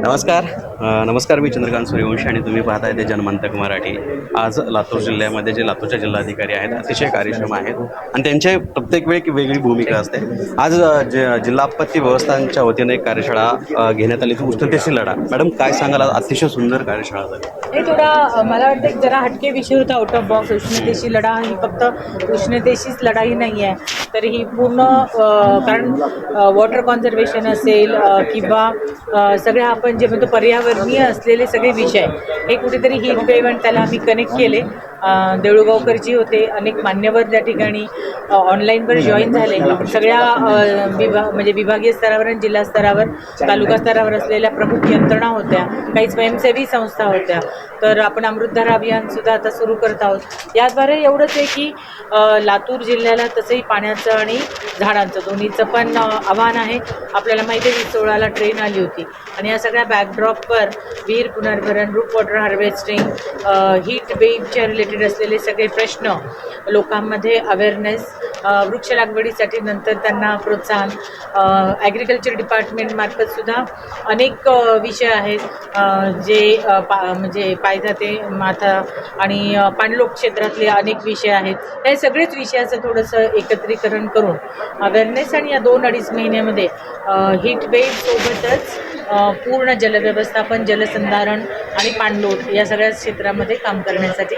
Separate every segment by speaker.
Speaker 1: नमस्कार. नमस्कार मी चंद्रकांत सूर्यवंशी आणि तुम्ही पाहताय ते जनमंतक मराठी. आज लातूर जिल्ह्यामध्ये जे लातूरच्या जिल्हाधिकारी आहेत अतिशय कार्यक्षम आहेत आणि त्यांच्या प्रत्येक वेळी एक वेगळी भूमिका असते. आज ज जिल्हा आपत्ती व्यवस्थांच्या वतीने एक कार्यशाळा घेण्यात आली. ती उष्णतेशी लढा. मॅडम काय सांगाल? अतिशय सुंदर कार्यशाळा झाली.
Speaker 2: हे थोडा मला वाटतं जरा हटके विषय होता आउट ऑफ बॉक्स उष्णतेशी लढा. ही फक्त उष्णतेशीच लढाई नाही आहे तर ही पूर्ण कारण वॉटर कॉन्झर्वेशन असेल किंवा सगळ्या सगळे आपण जे म्हणतो पर्यावरण पर्यावरणीय असलेले सगळे विषय हे कुठेतरी ही इव्हेंट त्याला आम्ही कनेक्ट केले. अ, देऊळगावकरजी होते अनेक मान्यवर त्या ठिकाणी ऑनलाईनवर जॉईन झाले. सगळ्या विभा म्हणजे विभागीय स्तरावर आणि जिल्हा स्तरावर तालुका स्तरावर असलेल्या प्रमुख यंत्रणा होत्या. काही स्वयंसेवी संस्था होत्या. तर आपण अमृतधारा अभियानसुद्धा आता सुरू करत आहोत. याद्वारे एवढंच आहे की लातूर जिल्ह्याला तसंही पाण्याचं आणि झाडांचं दोन्हीचं पण आव्हान आहे. आपल्याला माहिती आहे वीस सोळाला ट्रेन आली होती. आणि या सगळ्या बॅकड्रॉपवर विहीर पुनर्भरण रूप वॉटर हार्वेस्टिंग हीट वेव्हच्या रिलेटेड असलेले सगळे प्रश्न लोकांमध्ये अवेअरनेस वृक्ष लागवडीसाठी नंतर त्यांना प्रोत्साहन ॲग्रिकल्चर डिपार्टमेंटमार्फतसुद्धा अनेक विषय आहेत जे पा म्हणजे पायथाते माथा आणि पाणलोक क्षेत्रातले अनेक विषय आहेत. हे सगळेच विषयाचं थोडंसं एकत्रीकरण करून अवेअरनेस आणि या दोन अडीच महिन्यामध्ये हीट वेव्ह सोबतच पूर्ण जलव्यवस्थापन जलसंधारण आणि पाणलोट या सगळ्या क्षेत्रामध्ये काम करण्यासाठी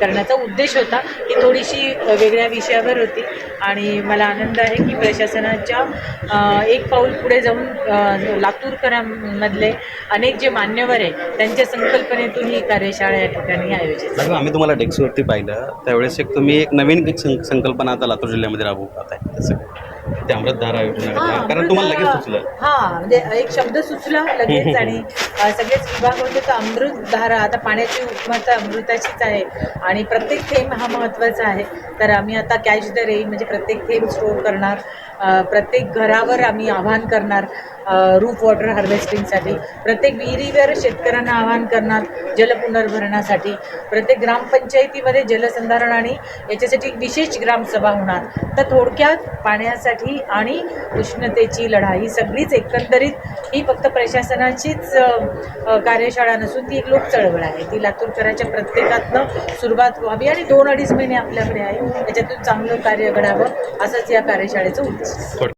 Speaker 2: करण्याचा उद्देश होता. ही थोडीशी वेगळ्या विषयावर होती आणि मला आनंद आहे की प्रशासनाच्या एक पाऊल पुढे जाऊन लातूरकरांमधले अनेक जे मान्यवर आहे त्यांच्या संकल्पनेतून ही कार्यशाळा या ठिकाणी आयोजित
Speaker 1: आम्ही तुम्हाला डेस्कवरती पाहिलं. त्यावेळेस एक तुम्ही एक नवीन सं- संकल्पना आता लातूर जिल्ह्यामध्ये राबवू पाहताय ते अमृतधारा योजना
Speaker 2: हां,
Speaker 1: कारण तुम्हाला लगेच सुचलं.
Speaker 2: हां म्हणजे एक शब्द सुचला लगेच आणि सगळेच विभाग होते तर अमृतधारा आता पाण्याची उपमा तर अमृताचीच आहे आणि प्रत्येक थेंब हा महत्त्वाचा आहे. तर आम्ही आता कॅच द रेन म्हणजे प्रत्येक थेंब स्टोअर करणार. प्रत्येक घरावर आम्ही आवाहन करणार रूफ वॉटर हार्वेस्टिंगसाठी प्रत्येक विहिरीवर शेतकऱ्यांना आवाहन करणार जल पुनर्भरणासाठी. प्रत्येक ग्रामपंचायतीमध्ये जलसंधारण आणि याच्यासाठी एक विशेष ग्रामसभा होणार. तर थोडक्यात पाण्यासाठी आणि उष्णतेची लढाई ही सगळीच एकंदरीत ही फक्त प्रशासनाचीच कार्यशाळा नसून ती एक लोक चळवळ आहे. ती लातूरकरांच्या प्रत्येकातनं सुरुवात व्हावी आणि दोन अडीच महिने आपल्याकडे आहे. त्याच्यातून चांगलं कार्य घडावं असंच या कार्यशाळेचं उद्देश.